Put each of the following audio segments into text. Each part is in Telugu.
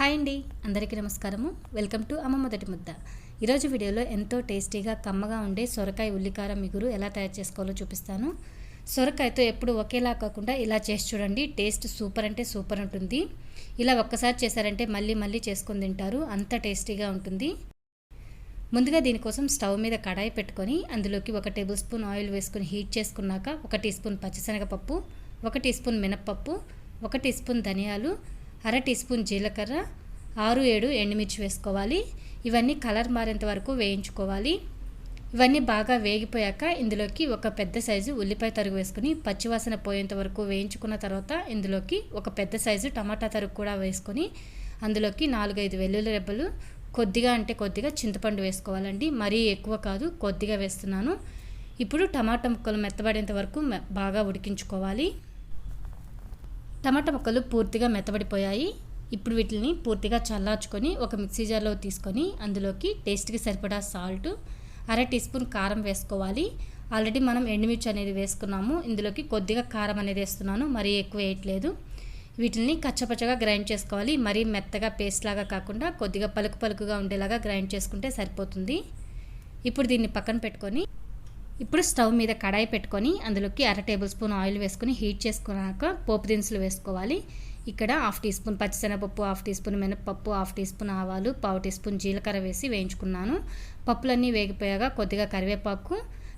హాయ్ అండి. అందరికీ నమస్కారము. వెల్కమ్ టు అమ్మ మొదటి ముద్ద. ఈరోజు వీడియోలో ఎంతో టేస్టీగా కమ్మగా ఉండే సొరకాయ ఉల్లికారం మిగురు ఎలా తయారు చేసుకోవాలో చూపిస్తాను. సొరకాయతో ఎప్పుడు ఒకేలా కాకుండా ఇలా చేసి చూడండి. టేస్ట్ సూపర్ అంటే సూపర్ ఉంటుంది. ఇలా ఒక్కసారి చేశారంటే మళ్ళీ మళ్ళీ చేసుకొని తింటారు. అంత టేస్టీగా ఉంటుంది. ముందుగా దీనికోసం స్టవ్ మీద కడాయి పెట్టుకొని అందులోకి ఒక టేబుల్ స్పూన్ ఆయిల్ వేసుకొని హీట్ చేసుకున్నాక ఒక టీ స్పూన్ పచ్చిశనగపప్పు ఒక టీ స్పూన్ మినప్పప్పు ఒక టీ స్పూన్ ధనియాలు అర టీ స్పూన్ జీలకర్ర ఆరు ఏడు ఎండుమిర్చి వేసుకోవాలి. ఇవన్నీ కలర్ మారేంత వరకు వేయించుకోవాలి. ఇవన్నీ బాగా వేగిపోయాక ఇందులోకి ఒక పెద్ద సైజు ఉల్లిపాయ తరుగు వేసుకుని పచ్చివాసన పోయేంత వరకు వేయించుకున్న తర్వాత ఇందులోకి ఒక పెద్ద సైజు టమాటా తరుగు కూడా వేసుకొని అందులోకి నాలుగైదు వెల్లుల్లి రెబ్బలు కొద్దిగా అంటే కొద్దిగా చింతపండు వేసుకోవాలండి. మరీ ఎక్కువ కాదు కొద్దిగా వేస్తున్నాను. ఇప్పుడు టమాటా ముక్కలు మెత్తబడేంత వరకు బాగా ఉడికించుకోవాలి. టమాటా ముక్కలు పూర్తిగా మెత్తబడిపోయాయి. ఇప్పుడు వీటిని పూర్తిగా చల్లార్చుకొని ఒక మిక్సీ జార్లో తీసుకొని అందులోకి టేస్ట్కి సరిపడా సాల్ట్ అర టీ స్పూన్ కారం వేసుకోవాలి. ఆల్రెడీ మనం ఎండుమిర్చి అనేది వేసుకున్నాము. ఇందులోకి కొద్దిగా కారం అనేది వేస్తున్నాను. మరీ ఎక్కువ వేయట్లేదు. వీటిని కచ్చపచ్చగా గ్రైండ్ చేసుకోవాలి. మరీ మెత్తగా పేస్ట్ లాగా కాకుండా కొద్దిగా పలుకు పలుకుగా ఉండేలాగా గ్రైండ్ చేసుకుంటే సరిపోతుంది. ఇప్పుడు దీన్ని పక్కన పెట్టుకొని ఇప్పుడు స్టవ్ మీద కడాయి పెట్టుకొని అందులోకి అర టేబుల్ స్పూన్ ఆయిల్ వేసుకొని హీట్ చేసుకున్నాక పోపు దినుసులు వేసుకోవాలి. ఇక్కడ హాఫ్ టీ స్పూన్ పచ్చిశనగపప్పు హాఫ్ టీ స్పూన్ మినపప్పు హాఫ్ టీ స్పూన్ ఆవాలు పావు టీ స్పూన్ జీలకర్ర వేసి వేయించుకున్నాను. పప్పులన్నీ వేగిపోయాక కొద్దిగా కరివేపాకు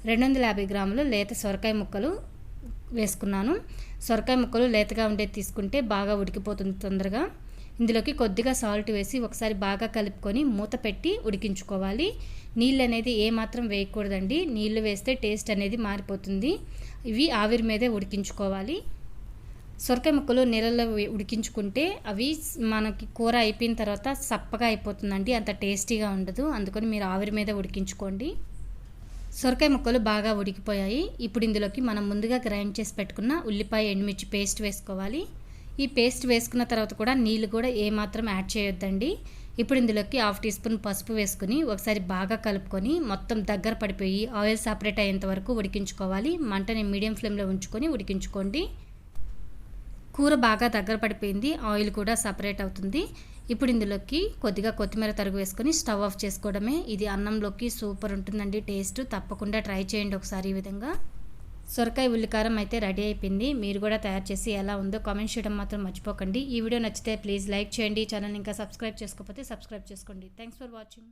రెండు వందల యాభై గ్రాములు లేత సొరకాయ ముక్కలు వేసుకున్నాను. సొరకాయ ముక్కలు లేతగా ఉండేది తీసుకుంటే బాగా ఉడికిపోతుంది తొందరగా. ఇందులోకి కొద్దిగా సాల్ట్ వేసి ఒకసారి బాగా కలుపుకొని మూత పెట్టి ఉడికించుకోవాలి. నీళ్ళు అనేది ఏమాత్రం వేయకూడదండి. నీళ్ళు వేస్తే టేస్ట్ అనేది మారిపోతుంది. ఇవి ఆవిరి మీదే ఉడికించుకోవాలి. సొరకాయ ముక్కలు నీళ్ళలో ఉడికించుకుంటే అవి మనకి కూర అయిపోయిన తర్వాత సప్పగా అయిపోతుందండి. అంత టేస్టీగా ఉండదు. అందుకని మీరు ఆవిరి మీద ఉడికించుకోండి. సొరకాయ ముక్కలు బాగా ఉడికిపోయాయి. ఇప్పుడు ఇందులోకి మనం ముందుగా గ్రైండ్ చేసి పెట్టుకున్న ఉల్లిపాయ ఎండుమిర్చి పేస్ట్ వేసుకోవాలి. ఈ పేస్ట్ వేసుకున్న తర్వాత కూడా నీళ్ళు కూడా ఏమాత్రం యాడ్ చేయొద్దండి. ఇప్పుడు ఇందులోకి హాఫ్ టీ స్పూన్ పసుపు వేసుకుని ఒకసారి బాగా కలుపుకొని మొత్తం దగ్గర పడిపోయి ఆయిల్ సపరేట్ అయ్యేంత వరకు ఉడికించుకోవాలి. మంటని మీడియం ఫ్లేమ్లో ఉంచుకొని ఉడికించుకోండి. కూర బాగా దగ్గర పడిపోయింది. ఆయిల్ కూడా సపరేట్ అవుతుంది. ఇప్పుడు ఇందులోకి కొద్దిగా కొత్తిమీర తరుగు వేసుకొని స్టవ్ ఆఫ్ చేసుకోవడమే. ఇది అన్నంలోకి సూపర్ ఉంటుందండి టేస్ట్. తప్పకుండా ట్రై చేయండి ఒకసారి ఈ విధంగా. సొరకాయ ఉల్లికారం అయితే రెడీ అయిపోయింది. మీరు కూడా తయారు చేసి ఎలా ఉందో కామెంట్ చేయడం మాత్రం మర్చిపోకండి. ఈ వీడియో నచ్చితే ప్లీజ్ లైక్ చేయండి. ఛానల్ ఇంకా సబ్స్క్రైబ్ చేసుకోకపోతే సబ్స్క్రైబ్ చేసుకోండి. Thanks for watching